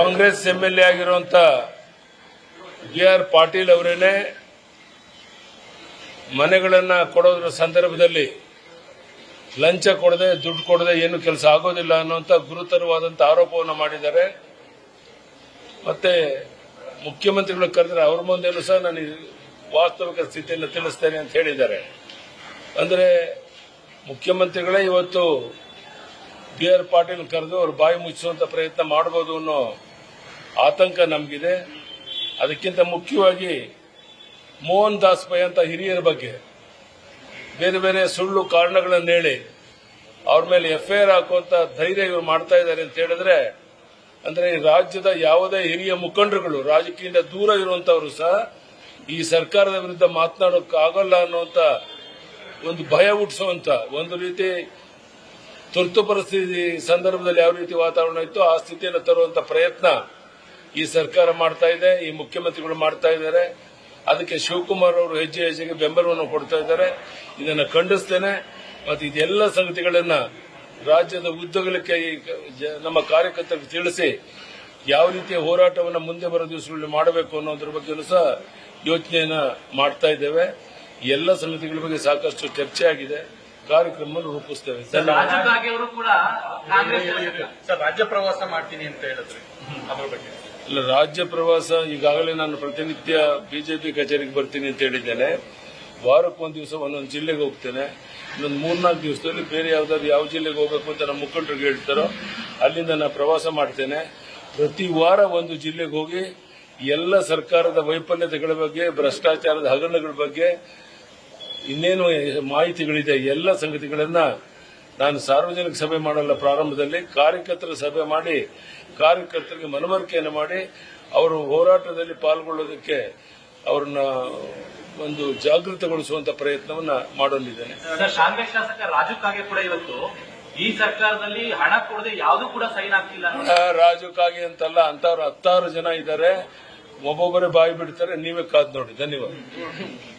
Congress M L A ಆಗಿರುವಂತ G R Patil ಅವರೇನೆ ಮನೆಗಳನ್ನು ಕೊಡೋದ್ರ ಸಂದರ್ಭದಲ್ಲಿ ಲಂಚ ಕೊಡದೆ, ದುಡ್ಡು ಕೊಡದೆ ಏನು ಕೆಲಸ ಆಗೋದಿಲ್ಲ ಅನ್ನುವಂಥ ಗುರುತರವಾದಂಥ ಆರೋಪವನ್ನು ಮಾಡಿದ್ದಾರೆ. ಮತ್ತೆ ಮುಖ್ಯಮಂತ್ರಿಗಳು ಕರೆದ್ರೆ ಅವ್ರ ಮುಂದೆನೂ ಸಹ ನಾನು ವಾಸ್ತವಿಕ ಸ್ಥಿತಿಯನ್ನು ತಿಳಿಸ್ತೇನೆ ಅಂತ ಹೇಳಿದ್ದಾರೆ. ಅಂದ್ರೆ ಮುಖ್ಯಮಂತ್ರಿಗಳೇ ಇವತ್ತು ಬಿ ಆರ್ ಪಾಟೀಲ್ ಕರೆದು ಅವರು ಬಾಯಿ ಮುಚ್ಚುವಂಥ ಪ್ರಯತ್ನ ಮಾಡಬಹುದು ಅನ್ನೋ ಆತಂಕ ನಮಗಿದೆ. ಅದಕ್ಕಿಂತ ಮುಖ್ಯವಾಗಿ ಮೋಹನ್ ದಾಸ್ ಪೈ ಅಂತ ಹಿರಿಯರ ಬಗ್ಗೆ ಬೇರೆ ಬೇರೆ ಸುಳ್ಳು ಕಾರಣಗಳನ್ನು ಹೇಳಿ ಅವ್ರ ಮೇಲೆ ಎಫ್ಐಆರ್ ಹಾಕುವಂತ ಧೈರ್ಯ ಇವರು ಮಾಡ್ತಾ ಇದ್ದಾರೆ ಅಂತ ಹೇಳಿದ್ರೆ, ಅಂದ್ರೆ ರಾಜ್ಯದ ಯಾವುದೇ ಹಿರಿಯ ಮುಖಂಡರುಗಳು, ರಾಜಕೀಯದಿಂದ ದೂರ ಇರುವಂತವರು ಸಹ ಈ ಸರ್ಕಾರದ ವಿರುದ್ಧ ಮಾತನಾಡೋಕೆ ಆಗಲ್ಲ ಅನ್ನುವಂತ ಒಂದು ಭಯ ಹುಟ್ಟಿಸುವಂತ ಒಂದು ರೀತಿ ತುರ್ತು ಪರಿಸ್ಥಿತಿ ಸಂದರ್ಭದಲ್ಲಿ ಯಾವ ರೀತಿ ವಾತಾವರಣ ಇತ್ತು ಆ ಸ್ಥಿತಿಯನ್ನು ತರುವಂತ ಪ್ರಯತ್ನ ಈ ಸರ್ಕಾರ ಮಾಡ್ತಾ ಇದೆ ಈ ಮುಖ್ಯಮಂತ್ರಿಗಳು ಮಾಡ್ತಾ ಇದ್ದಾರೆ. ಅದಕ್ಕೆ ಶಿವಕುಮಾರ್ ಅವರು ಹೆಜ್ಜೆ ಹೆಜ್ಜೆಗೆ ಬೆಂಬಲವನ್ನು ಕೊಡ್ತಾ ಇದ್ದಾರೆ. ಇದನ್ನು ಖಂಡಿಸ್ತೇನೆ. ಮತ್ತು ಇದೆಲ್ಲ ಸಂಗತಿಗಳನ್ನು ರಾಜ್ಯದ ಉದ್ದಗಲಕ್ಕೆ ಜ- ನಮ್ಮ ಕಾರ್ಯಕರ್ತರಿಗೆ ತಿಳಿಸಿ ಯಾವ ರೀತಿಯ ಹೋರಾಟವನ್ನು ಮುಂದೆ ಬರೋ ದಿವಸಗಳಲ್ಲಿ ಮಾಡಬೇಕು ಅನ್ನೋದ್ರ ಬಗ್ಗೆಯೂ ಸಹ ಯೋಚನೆಯನ್ನು ಮಾಡ್ತಾ ಇದ್ದೇವೆ. ಎಲ್ಲ ಸಂಗತಿಗಳ ಬಗ್ಗೆ ಸಾಕಷ್ಟು ಚರ್ಚೆ ಆಗಿದೆ. ಕಾರ್ಯಕ್ರಮ ರೂಪಿಸ್ತೇವೆ. ಧನ್ಯವಾದ. ರಾಜು ಕೂಡ ಕಾಂಗ್ರೆಸ್ ಸರ್ ರಾಜ್ಯ ಪ್ರವಾಸ ಮಾಡ್ತೀನಿ ಅಂತ ಹೇಳಿದ್ರೆ. ಅದ್ರ ಬಗ್ಗೆ. ಇಲ್ಲ, ರಾಜ್ಯ ಪ್ರವಾಸ ಈಗಾಗಲೇ ನಾನು ಪ್ರತಿನಿತ್ಯ ಬಿಜೆಪಿ ಕಚೇರಿಗೆ ಬರ್ತೀನಿ ಅಂತ ಹೇಳಿದ್ದೇನೆ. ವಾರಕ್ಕೊಂದು ದಿವಸ ಒಂದೊಂದು ಜಿಲ್ಲೆಗೆ ಹೋಗ್ತೇನೆ. ಇನ್ನೊಂದು ಮೂರ್ನಾಲ್ಕು ದಿವಸದಲ್ಲಿ ಬೇರೆ ಯಾವ್ದಾದ್ರು ಯಾವ ಜಿಲ್ಲೆಗೆ ಹೋಗಬೇಕು ಅಂತ ನಮ್ಮ ಮುಖಂಡರಿಗೆ ಹೇಳ್ತಾರೋ, ಅಲ್ಲಿಂದ ನಾನು ಪ್ರವಾಸ ಮಾಡ್ತೇನೆ. ಪ್ರತಿ ವಾರ ಒಂದು ಜಿಲ್ಲೆಗೆ ಹೋಗಿ ಎಲ್ಲ ಸರ್ಕಾರದ ವೈಫಲ್ಯತೆಗಳ ಬಗ್ಗೆ, ಭ್ರಷ್ಟಾಚಾರದ ಹಗರಣಗಳ ಬಗ್ಗೆ ಇನ್ನೇನು ಮಾಹಿತಿಗಳಿದೆ, ಎಲ್ಲ ಸಂಗತಿಗಳನ್ನ ನಾನು ಸಾರ್ವಜನಿಕ ಸಭೆ ಮಾಡಲ್ಲ ಪ್ರಾರಂಭದಲ್ಲಿ ಕಾರ್ಯಕರ್ತರ ಸಭೆ ಮಾಡಿ ಕಾರ್ಯಕರ್ತರಿಗೆ ಮನವರಿಕೆಯನ್ನು ಮಾಡಿ ಅವರು ಹೋರಾಟದಲ್ಲಿ ಪಾಲ್ಗೊಳ್ಳೋದಕ್ಕೆ ಅವ್ರನ್ನ ಒಂದು ಜಾಗೃತಗೊಳಿಸುವಂತ ಪ್ರಯತ್ನವನ್ನ ಮಾಡಲಿದ್ದೇನೆ ಕಾಂಗ್ರೆಸ್ ಶಾಸಕ ರಾಜು ಕಾಗೆ ಕೂಡ ಇವತ್ತು ಈ ಸರ್ಕಾರದಲ್ಲಿ ಹಣ ಕೊಡದೆ ಯಾವುದು ಕೂಡ ಸೈನ್ ಆಗ್ತಿಲ್ಲ. ರಾಜು ಕಾಗೆ ಅಂತಲ್ಲ ಅಂತವ್ರು ಹತ್ತಾರು ಜನ ಇದ್ದಾರೆ. ಒಬ್ಬೊಬ್ಬರೇ ಬಾಯಿ ಬಿಡ್ತಾರೆ ನೀವೇ ಕಾದ್ ನೋಡಿ. ಧನ್ಯವಾದ.